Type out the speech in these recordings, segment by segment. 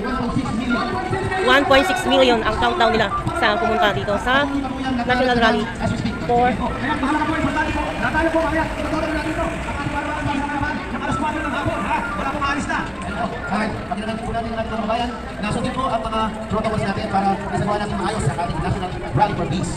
1.6 million ang countdown nila sa pumunta dito sa National Rally for po, importante po. Po natin. Ang ating mga na. Po ang ating kabayan, nasundin po ang mga protocols natin para isagawa natin maayos sa ating National Rally for Peace.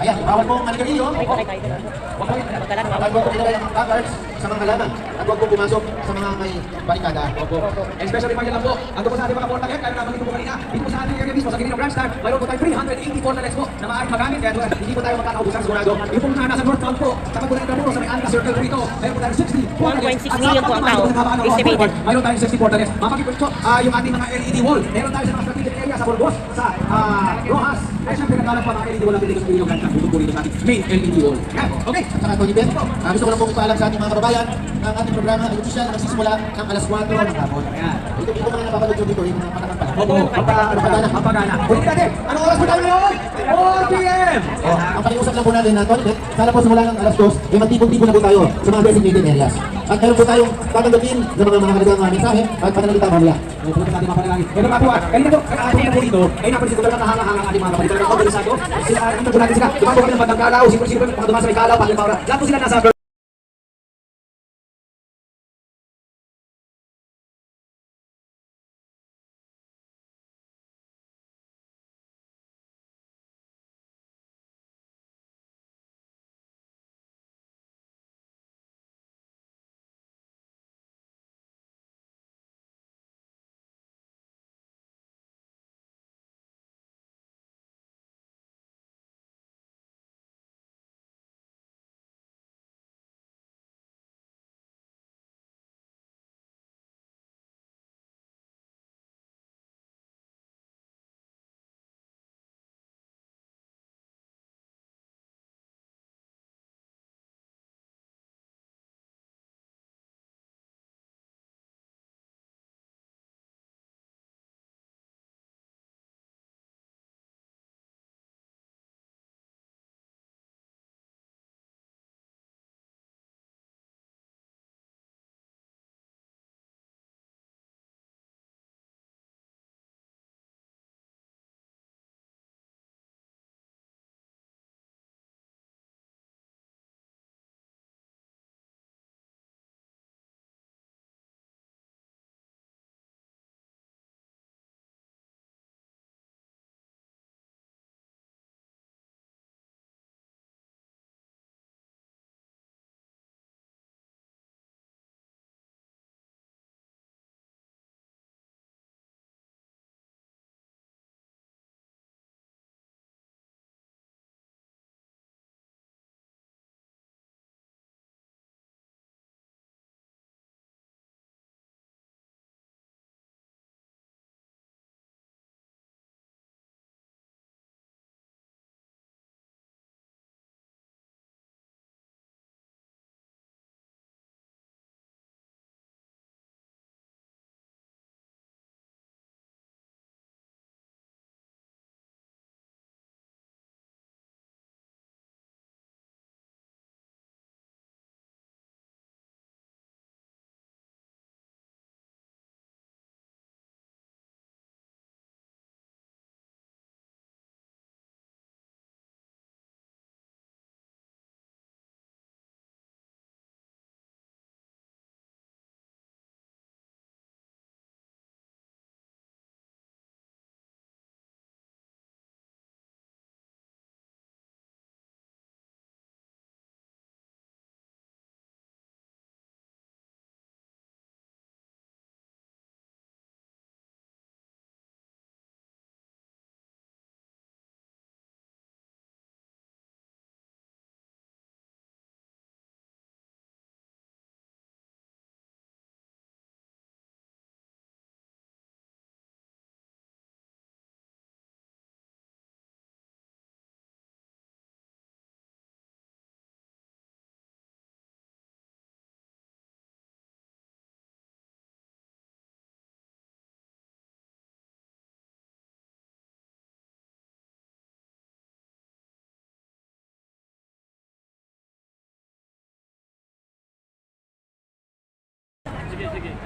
Ayan, bawal po manigarilyo. may kulay tayo doon. Magdala ng Bawal po kumilala ng placards sa mga halaman at huwag po pumasok sa mga may barikada. Opo. Especially pa lang po. Ando po sa ating mga portal yan, kaya nabanggit po kanina. Dito po sa ating area mismo, sa Quirino Branch Stand, mayroon po tayo 380 portalets po na maaaring magamit. Kaya doon, hindi po tayo magkakaubusan sigurado. Yung pong nasa northbound po, sa Pagbulan ng Ramuro, sa may Anka Circle po ito, mayroon po tayo 60 portalets. 1.6 million po ang tao estimated. Mayroon tayong 60 portalets. Mapakipot po, ah, yung ating mga LED wall. Meron tayo sa mga strategic area sa Burgos, sa ah, Rojas. Kaya siyempre nagkalap pa mga LED wall ang Branch Stand. Bukod po rito sa ating main LED wall. Yan, okay. At saka Tony Ben, ah, gusto ko lang pong ipaalam sa ating mga kababayan ang ating programa ay official na nagsisimula ng alas 4 ng hapon. Ayan. Ito po mga napapanood nyo dito, yung mga panahon pa. Opo, mapagana, mapagana. Ulit natin, anong oras po tayo ngayon? 4 p.m. Oh, ang pakiusap lang po natin na Tony sana po simula ng alas 2, eh magtipon-tipon na po tayo sa mga designated areas. At meron po tayong tatanggapin ng mga mga halagang mga mensahe at pananalita mamaya. May pumunta sa ating mga panalangin. Ito mga po, ah, kanina po, kakakuha po dito, ay napansin ko talagang nahanga-hanga ang ating mga kapatid. Talagang organisado. Sila, dito po natin sila. Dumako kami ng bandang kalaw, po yung mga dumaan sa may kalaw, panglimawra. Lahat po sila nasa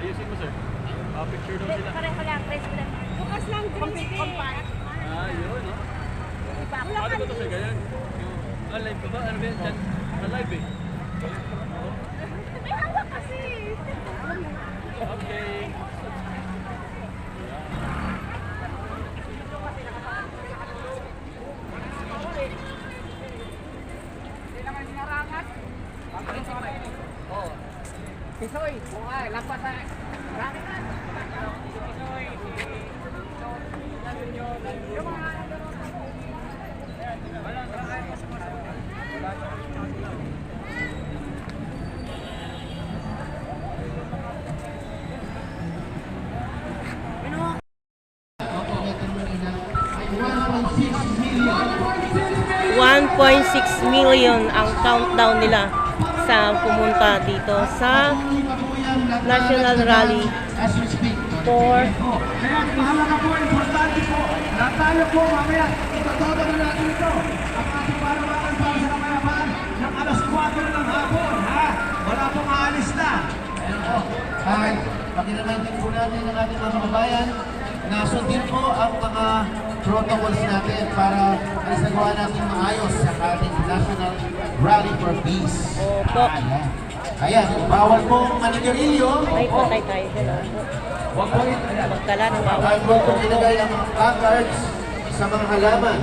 Ayusin mo, sir. Ah, picture daw sila. Pareho lang, ko lang. Bukas lang, green compact. Ah, yun, no? Ka ba ito sa ganyan? Yung, ah, live ka ba? Ano ba yan? Ah, live eh. May hawak kasi. Okay. Ay 1.6 million. 1.6 million ang countdown nila sa pumunta dito sa National Rally for Kaya mahalaga po, importante po, na tayo po mamaya, itotodo na natin ito. Ang ating parawakan para sa kamayapaan ng alas 4 ng hapon, ha? Wala pong aalis na. Ayan po. Ay, pakiremind din po natin ang ating mga kababayan na sundin po ang mga protocols natin para ay sagawa natin maayos sa ating National Rally for Peace. Opo. Ayan. Ayan, bawal pong manigarilyo. ay patay tayo dyan. Huwag po ito. Magkala ng bawal. At huwag pong ilagay ang mga placards sa mga halaman.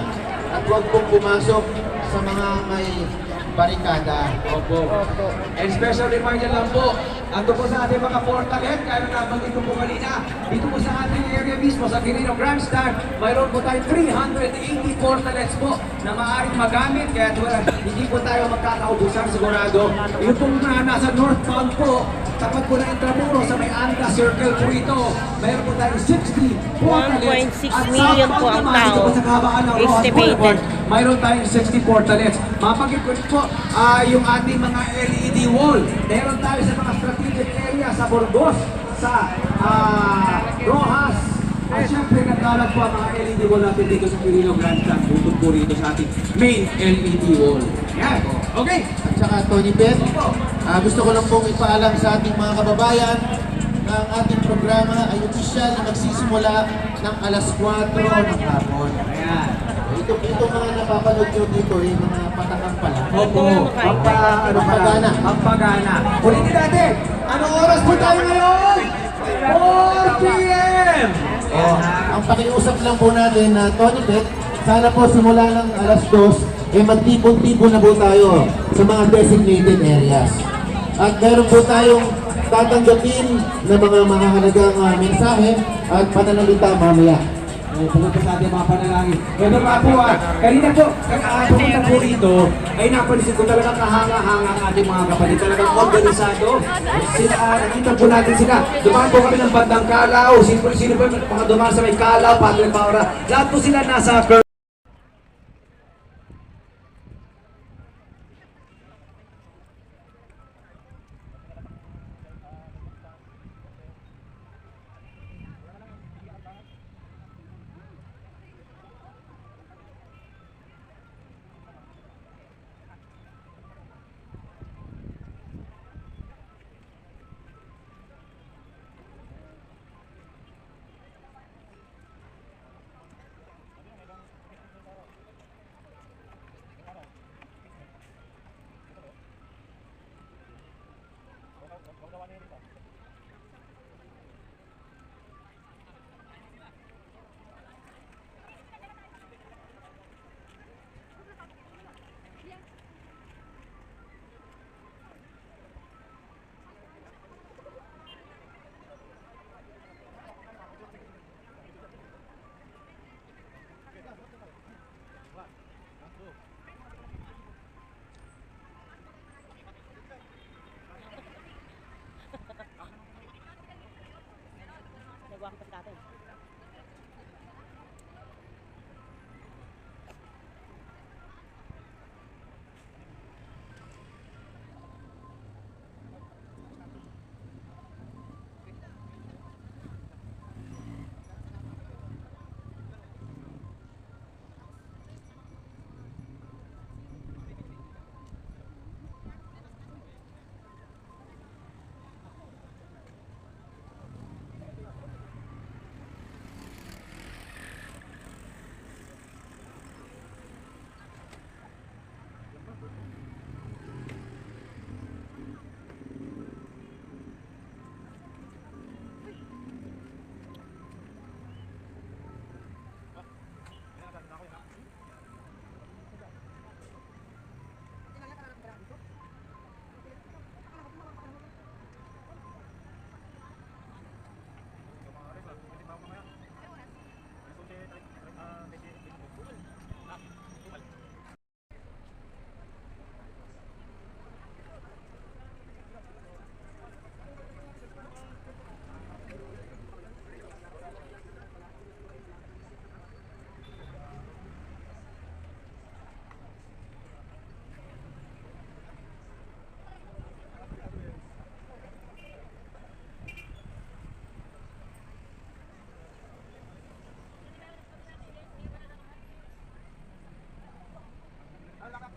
At huwag pong pumasok sa mga may barikada. Opo. Opo. And special reminder lang po, ando po sa ating mga portal head, kaya nabanggit ko po kanina, dito po sa ating area mismo, sa Quirino Grandstand, mayroon po tayong 380 portalets po na maaaring magamit, kaya wala, hindi po tayo magkakaubusan sigurado. Yung pong na, nasa northbound po, tapat po na Intramuros sa may Anda Circle po ito, mayroon po tayong 60 portalets. 1.6 At million po ang tao ng estimated. Mayroon tayong 60 portalets. Rin po ah, yung ating mga LED wall. Meron tayo sa mga strategic area sa Burgos, sa ah, Rojas. At syempre nagkalat po ang mga LED wall natin dito sa Quirino Grandstand. Bukod po rito sa ating main LED wall. Yan. Okay. At saka Tony Ben, ah, gusto ko lang pong ipaalam sa ating mga kababayan na ang ating programa ay opisyal na magsisimula ng alas 4 ng hapon. Ayan. Ito, ito mga napapanood nyo dito, yung mga patakang pala. Opo. Ang pa, ano pagana. Ang pagana. Ulitin natin. Anong oras po tayo ngayon? 4 p.m. Oh, ang pakiusap lang po natin na Tony Bet, sana po simula ng alas 2, eh magtipon-tipon na po tayo sa mga designated areas. At meron po tayong tatanggapin na mga mahalagang uh, mensahe at pananalita mamaya. Eh, pumunta sa ating mga panalangin. Pero nga po, ah, kanina po, pumunta po rito, ay napansin ko talaga kahanga-hanga ang ating mga kapatid. Talagang organisado. Sila, ah, nakita po natin sila. Dumaan po kami ng bandang Kalaw. Sino, sino po mga dumaan sa may Kalaw, Padre Paura. Lahat po sila nasa uang pagkatin.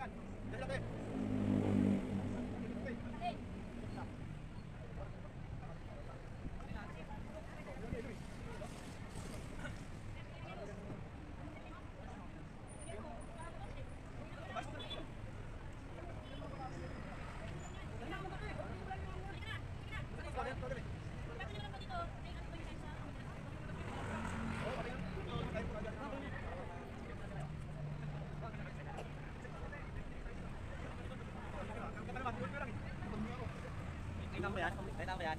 Come on. Pa natin. mo yan? Kaya mo yan?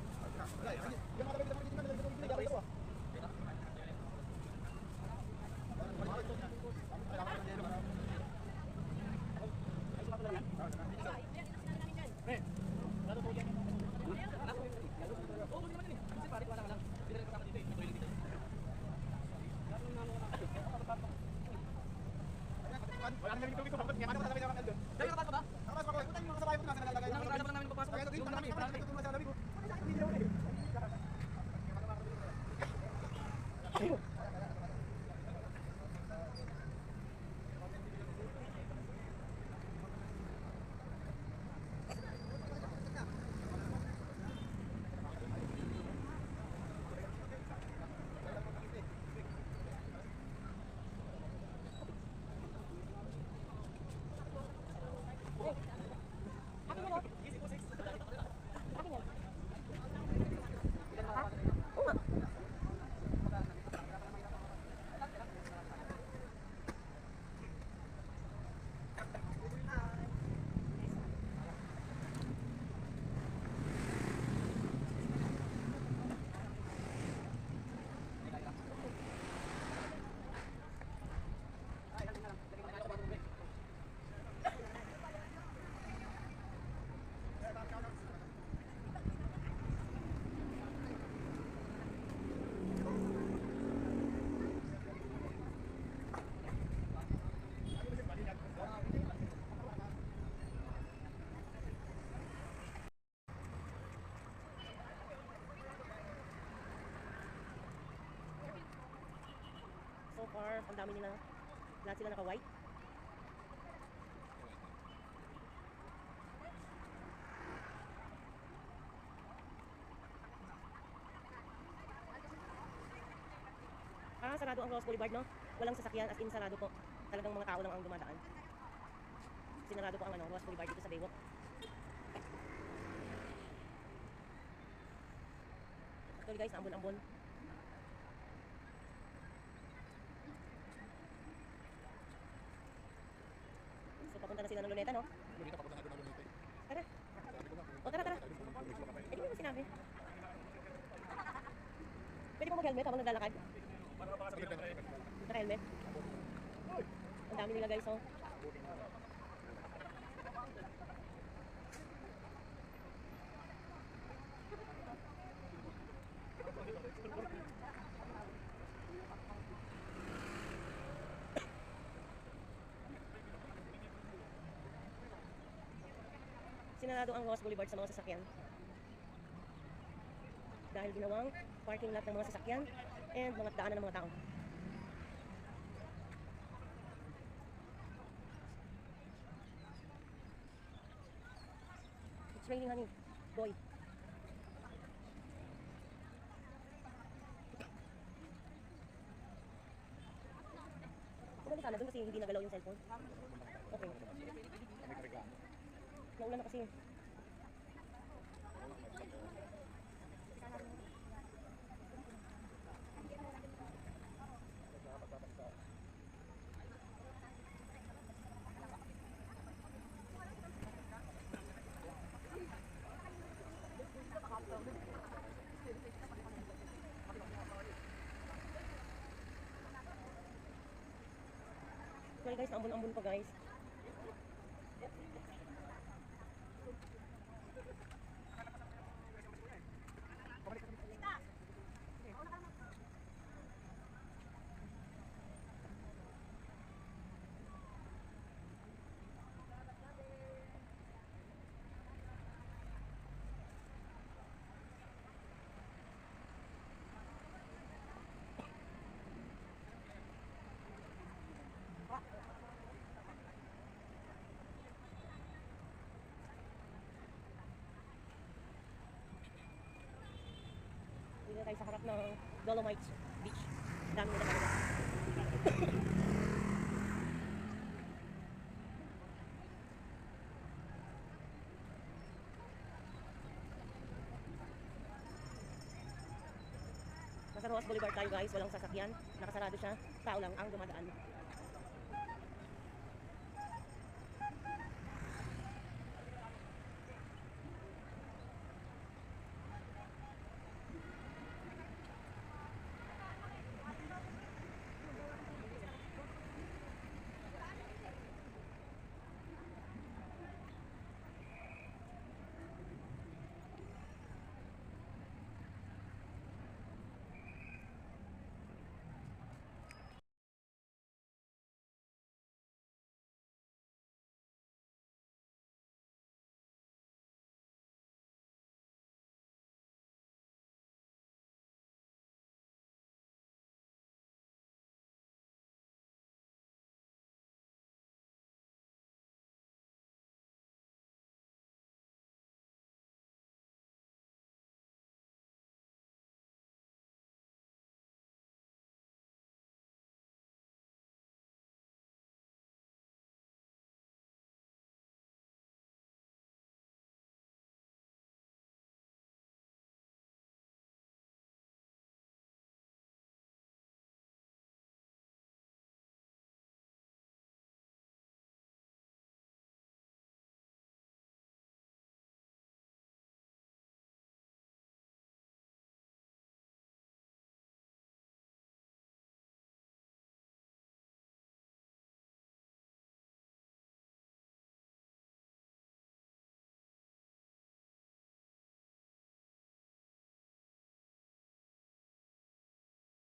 So far, ang dami nila. Lahat sila naka-white. Ah, sarado ang Ross Boulevard, no? Walang sasakyan, as in sarado po. Talagang mga tao lang ang dumadaan. Sinarado po ang ano, Ross Boulevard dito sa Baywalk. Actually guys, ambon-ambon. So papunta na sila ng Luneta, no? Tara. O tara, tara. Eh, di mo sinabi? Pwede po mag-helmet habang naglalakad? Naka-helmet? Ang dami nila guys, oh. Sinarado ang Ross Boulevard sa mga sasakyan. Dahil ginawang parking lot ng mga sasakyan and mga daanan ng mga tao. It's raining, honey. Boy. Ugali ka na doon kasi hindi nagalaw yung cellphone. Okay. Naulan na kasi. Well guys, ambon-ambon pa guys. Na sa harap ng Dolomites Beach. Dami nila talaga. Nasa Ross Boulevard tayo guys, walang sasakyan. Nakasarado siya. Tao lang ang dumadaan.